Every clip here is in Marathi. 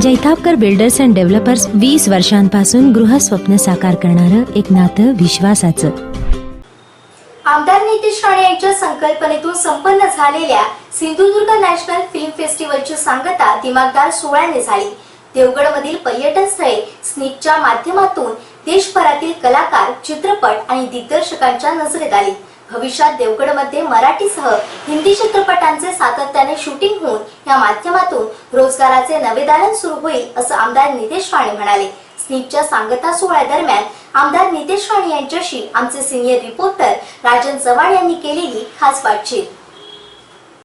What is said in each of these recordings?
जैतापकर बिल्डर्स अँड डेव्हलपर्स वीस वर्षांपासून गृहस्वप्न साकार करणारं एक नातं विश्वासाचं. आमदार नितेश राणे यांच्या संकल्पनेतून संपन्न झालेल्या सिंधुदुर्ग नॅशनल फिल्म फेस्टिवलची सांगता दिमागदार सोहळ्याने झाली. देवगडमधील पर्यटन स्थळे स्निकच्या माध्यमातून देशभरातील कलाकार चित्रपट आणि दिग्दर्शकांच्या नजरेत आली. भविष्यात देवगडमध्ये मराठीसह हिंदी चित्रपटांचे सातत्याने शूटिंग होऊन या माध्यमातून रोजगाराचे नवे दालन सुरू होईल असं आमदार नितेश राणे म्हणाले. स्निपच्या सांगता सोहळ्यादरम्यान आमदार नितेश राणे यांच्याशी आमचे सिनियर रिपोर्टर राजन चव्हाण यांनी केलेली खास बातचीत.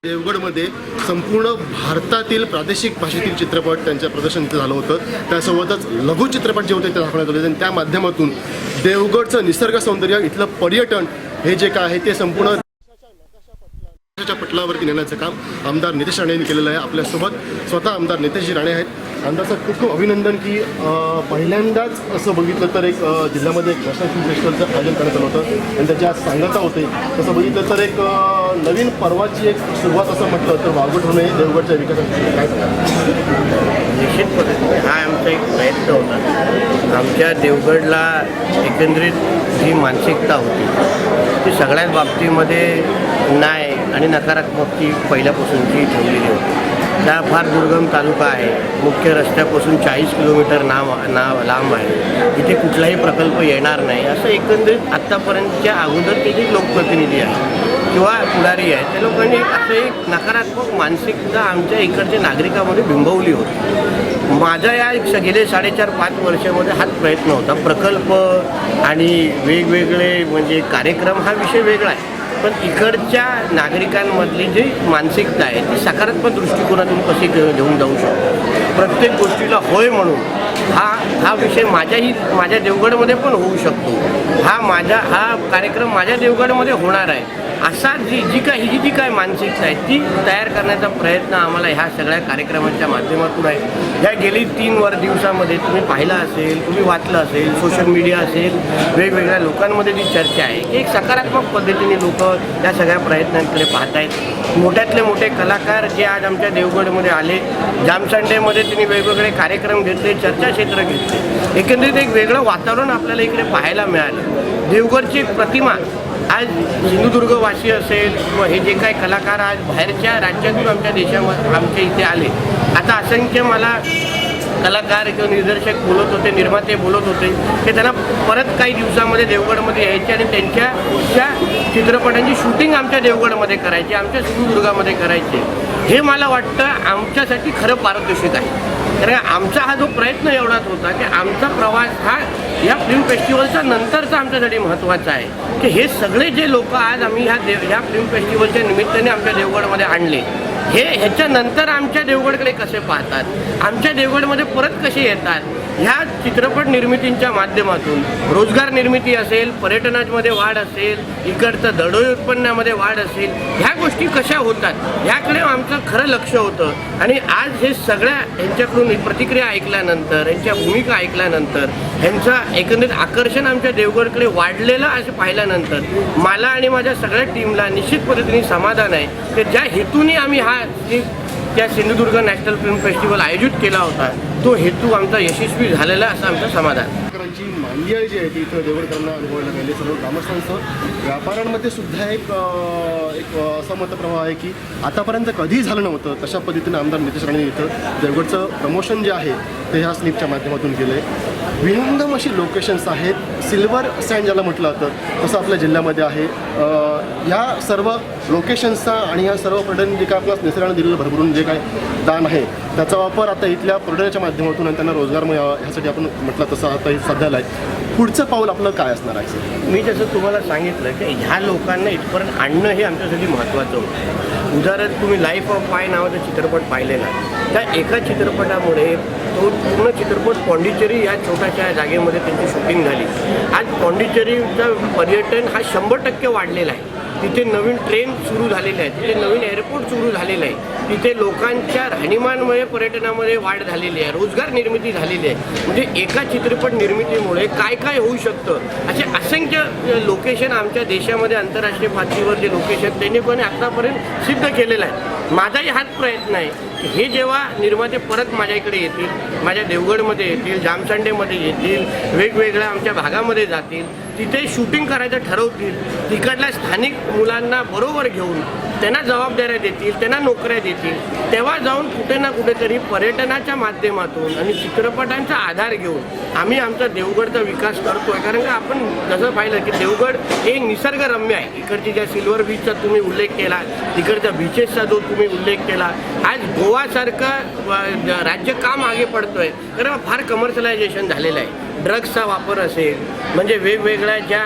देवगडमध्ये संपूर्ण भारतातील प्रादेशिक भाषेतील चित्रपट त्यांच्या प्रदर्शन इथं झालं होतं. त्यासोबतच लघु चित्रपट जे होते ते दाखवण्यात आले आणि त्या माध्यमातून देवगडचं निसर्ग सौंदर्य इथलं पर्यटन हे जे काय आहे ते संपूर्ण च्या पटलावरती नेण्याचं काम आमदार नितेश राणे यांनी केलेलं आहे. आपल्यासोबत स्वतः आमदार नितेशजी राणे आहेत. आमदारचं खूप खूप अभिनंदन की पहिल्यांदाच असं बघितलं तर एक जिल्ह्यामध्ये एक नॅशनल फेस्टिवलचं आयोजन करण्यात आलं होतं. आणि त्याच्या सांगता होते तसं बघितलं तर एक नवीन पर्वाची एक सुरुवात असं म्हटलं तर वागट होणे देवगडच्या विकासासाठी काय निश्चित पद्धतीने हा आमचा एक प्रयत्न होता. आमच्या देवगडला एकंदरीत जी मानसिकता होती ती सगळ्याच बाबतीमध्ये नाही. आणि नकारात्मकती पहिल्यापासूनची ठेवलेली होती. त्या फार दुर्गम तालुका आहे. मुख्य रस्त्यापासून चाळीस किलोमीटर नाव नाव लांब आहे. इथे कुठलाही प्रकल्प येणार नाही. असं एकंदरीत आत्तापर्यंतच्या अगोदर ते जे लोकप्रतिनिधी आहे किंवा पुढारी आहे त्या लोकांनी असं एक नकारात्मक मानसिकता आमच्या इकडच्या नागरिकामध्ये बिंबवली होती. माझ्या या गेले साडेचार पाच वर्षामध्ये हाच प्रयत्न होता. प्रकल्प आणि वेगवेगळे म्हणजे कार्यक्रम हा विषय वेगळा आहे. पण इकडच्या नागरिकांमधली जी मानसिकता आहे ती सकारात्मक दृष्टिकोनातून कशी घेऊन जाऊ शकतो? प्रत्येक गोष्टीला होय म्हणून हा हा विषय माझ्याही माझ्या देवगडमध्ये पण होऊ शकतो. हा माझा हा कार्यक्रम माझ्या देवगडमध्ये होणार आहे. असा जी जी काय ही जी जी काय मानसिकता आहे ती तयार करण्याचा प्रयत्न आम्हाला ह्या सगळ्या कार्यक्रमांच्या माध्यमातून आहे. ह्या गेली तीन वर दिवसामध्ये तुम्ही पाहिलं असेल तुम्ही वाचलं असेल सोशल मीडिया असेल वेगवेगळ्या लोकांमध्ये जी चर्चा आहे की एक सकारात्मक पद्धतीने लोक या सगळ्या प्रयत्नांकडे पाहत आहेत मोठ्यातले मोठे कलाकार जे आज आमच्या देवगडमध्ये आले जामसंडेमध्ये त्यांनी वेगवेगळे कार्यक्रम घेतले चर्चाक्षेत्र घेतले. एकंदरीत एक वेगळं वातावरण आपल्याला इकडे पाहायला मिळालं. देवगडची एक प्रतिमा आज सिंधुदुर्गवासी असेल किंवा हे जे काही कलाकार आज बाहेरच्या राज्यातून आमच्या देशामध्ये आमच्या इथे आले. आता असंख्य मला कलाकार किंवा निर्देशक बोलत होते निर्माते बोलत होते. ते त्यांना परत काही दिवसामध्ये देवगडमध्ये यायचे आणि त्यांच्या त्या चित्रपटांची शूटिंग आमच्या देवगडमध्ये करायची आमच्या सिंधुदुर्गामध्ये करायचे. हे मला वाटतं आमच्यासाठी खरं पारदर्शक आहे. कारण आमचा हा जो प्रयत्न एवढाच होता की आमचा प्रवास हा या फिल्म फेस्टिवलचा नंतरचा आमच्यासाठी महत्त्वाचा आहे. की हे सगळे जे लोक आज आम्ही ह्या देव ह्या फिल्म फेस्टिवलच्या निमित्ताने आमच्या देवगडमध्ये आणले हे ह्याच्यानंतर आमच्या देवगडकडे कसे पाहतात? आमच्या देवगडमध्ये परत कसे येतात? ह्या चित्रपट निर्मितींच्या माध्यमातून रोजगार निर्मिती असेल पर्यटनामध्ये वाढ असेल इकडचं दडोई उत्पन्नामध्ये वाढ असेल ह्या गोष्टी कशा होतात ह्याकडे आमचं खरं लक्ष होतं. आणि आज हे सगळ्या ह्यांच्याकडून प्रतिक्रिया ऐकल्यानंतर यांच्या भूमिका ऐकल्यानंतर ह्यांचं एकंदरीत आकर्षण आमच्या देवगडकडे वाढलेलं असं पाहिल्यानंतर मला आणि माझ्या सगळ्या टीमला निश्चित पद्धतीने समाधान आहे. की ज्या हेतूने आम्ही हा त्या सिंधुदुर्ग नॅशनल फिल्म फेस्टिवल आयोजित केला होता. तो हेतू आमचा यशस्वी झालेला असं आमचं समाधान. शेतकऱ्यांची मांदियाळी जी आहे ती इथं देवळकरांना अनुभवायला मिळाली. सर्व ग्रामस्थांचं. व्यापाऱ्यांमध्ये सुद्धा एक एक अं, असं मतप्रवाह आहे की आतापर्यंत कधीही झालं नव्हतं. तशा पद्धतीने आमदार नितेश राणे इथं देवगडचं प्रमोशन जे आहे ते ह्या स्लिपच्या माध्यमातून केलं आहे विनंदम अशी लोकेशन्स आहेत. सिल्वर सँड ज्याला म्हटलं जातं तसं आपल्या जिल्ह्यामध्ये आहे. ह्या सर्व लोकेशन्सचा आणि ह्या सर्व पर्यटन जे काय आपल्याला निसर्गाने दिलेलं भरभरून जे काय दान आहे त्याचा वापर आता इथल्या पर्यटनाच्या माध्यमातून आणि त्यांना रोजगार मिळावा ह्यासाठी आपण म्हटलं तसं आता हे सध्याला आहे पुढचं पाऊल आपलं काय असणार आहे मी जसं तुम्हाला सांगितलं की ह्या लोकांना इथपर्यंत आणणं हे आमच्यासाठी महत्त्वाचं होतं. उदाहरण तुम्ही लाईफ ऑफ पाय नावाचा चित्रपट पाहिलेला. त्या एका चित्रपटामुळे तो पूर्ण चित्रपट पॉंडिचेरी या छोट्याशा जागेमध्ये त्यांची शूटिंग झाली. आज पॉंडिचेरीचा पर्यटन हा शंभर टक्के वाढलेला आहे. तिथे नवीन ट्रेन सुरू झालेल्या आहेत तिथे नवीन एअरपोर्ट सुरू झालेलं आहे. तिथे लोकांच्या राहणीमानमुळे पर्यटनामध्ये वाढ झालेली आहे. रोजगार निर्मिती झालेली आहे. म्हणजे एका चित्रपट निर्मितीमुळे काय काय होऊ शकतं? असे असंख्य लोकेशन आमच्या देशामध्ये आंतरराष्ट्रीय पातळीवर जे लोकेशन त्यांनी पण आतापर्यंत सिद्ध केलेलं आहे. माझाही हाच प्रयत्न आहे हे जेव्हा निर्माते परत माझ्या इकडे येतील माझ्या देवगडमध्ये येतील जामसांडेमध्ये येतील वेगवेगळ्या आमच्या भागामध्ये जातील तिथे शूटिंग करायचं ठरवतील तिकडल्या स्थानिक मुलांना बरोबर घेऊन त्यांना जबाबदाऱ्या देतील त्यांना नोकऱ्या देतील तेव्हा जाऊन कुठे ना कुठेतरी पर्यटनाच्या माध्यमातून आणि चित्रपटांचा आधार घेऊन आम्ही आमचा देवगडचा विकास करतोय. कारण का आपण जसं पाहिलं की देवगड हे निसर्गरम्य आहे. इकडची ज्या सिल्वर बीचचा तुम्ही उल्लेख केला तिकडच्या बीचेसचा जो तुम्ही उल्लेख केला आज गोवासारखं राज्य का मागे पडतोय? कारण फार कमर्शलायझेशन झालेलं आहे. ड्रग्सचा वापर असेल म्हणजे वेगवेगळ्या ज्या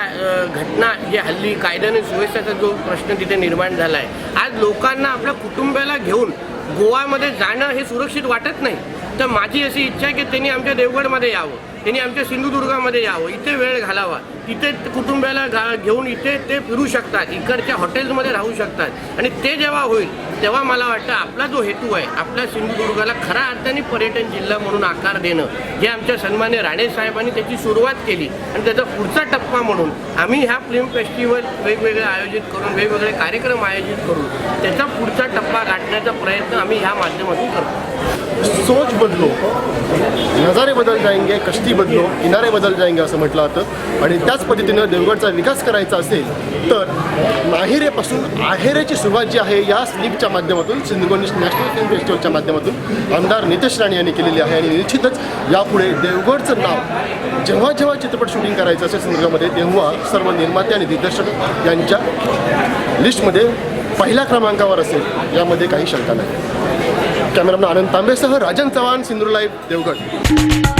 घटना जे हल्ली कायद्याने सुव्यवस्थेचा जो प्रश्न तिथे निर्माण झाला आहे आज लोकांना आपल्या कुटुंबाला घेऊन गोवामध्ये जाणं हे सुरक्षित वाटत नाही. तर माझी अशी इच्छा आहे की त्यांनी आमच्या देवगडमध्ये यावं. त्यांनी आमच्या सिंधुदुर्गामध्ये यावं. इथे वेळ घालावा. इथे कुटुंबाला घा घेऊन इथे ते फिरू शकतात. इकडच्या हॉटेल्समध्ये राहू शकतात. आणि ते जेव्हा होईल तेव्हा मला वाटतं आपला जो हेतू आहे आपल्या सिंधुदुर्गाला खऱ्या अर्थाने पर्यटन जिल्हा म्हणून आकार देणं जे आमच्या सन्मान्य राणे साहेबांनी त्याची सुरुवात केली. आणि त्याचा पुढचा टप्पा म्हणून आम्ही ह्या फिल्म फेस्टिवल वेगवेगळे आयोजित करून वेगवेगळे कार्यक्रम आयोजित करून त्याचा पुढचा करण्याचा प्रयत्न आम्ही ह्या माध्यमातून करतो. सोच बदलो. नजारे बदल जायंगे कष्टी बदलो किनारे बदल जायंगे असं म्हटलं जातं. आणि त्याच पद्धतीनं देवगडचा विकास करायचा असेल तर माहिरेपासून आहेरेची सुरुवात जी आहे या स्लीपच्या माध्यमातून सिंधुगड नॅशनल फिल्म फेस्टिवलच्या माध्यमातून आमदार नितेश राणे यांनी केलेली आहे. आणि निश्चितच यापुढे देवगडचं नाव जेव्हा जेव्हा चित्रपट शूटिंग करायचं असेल सिंधुदुर्गामध्ये तेव्हा सर्व निर्माते आणि दिग्दर्शक यांच्या लिस्टमध्ये पहिल्या क्रमांकावर असेल यामध्ये काही शंका नाही. कॅमेरामन आनंद तांबेसह राजन चव्हाण सिंधुर लाईव्ह देवगड.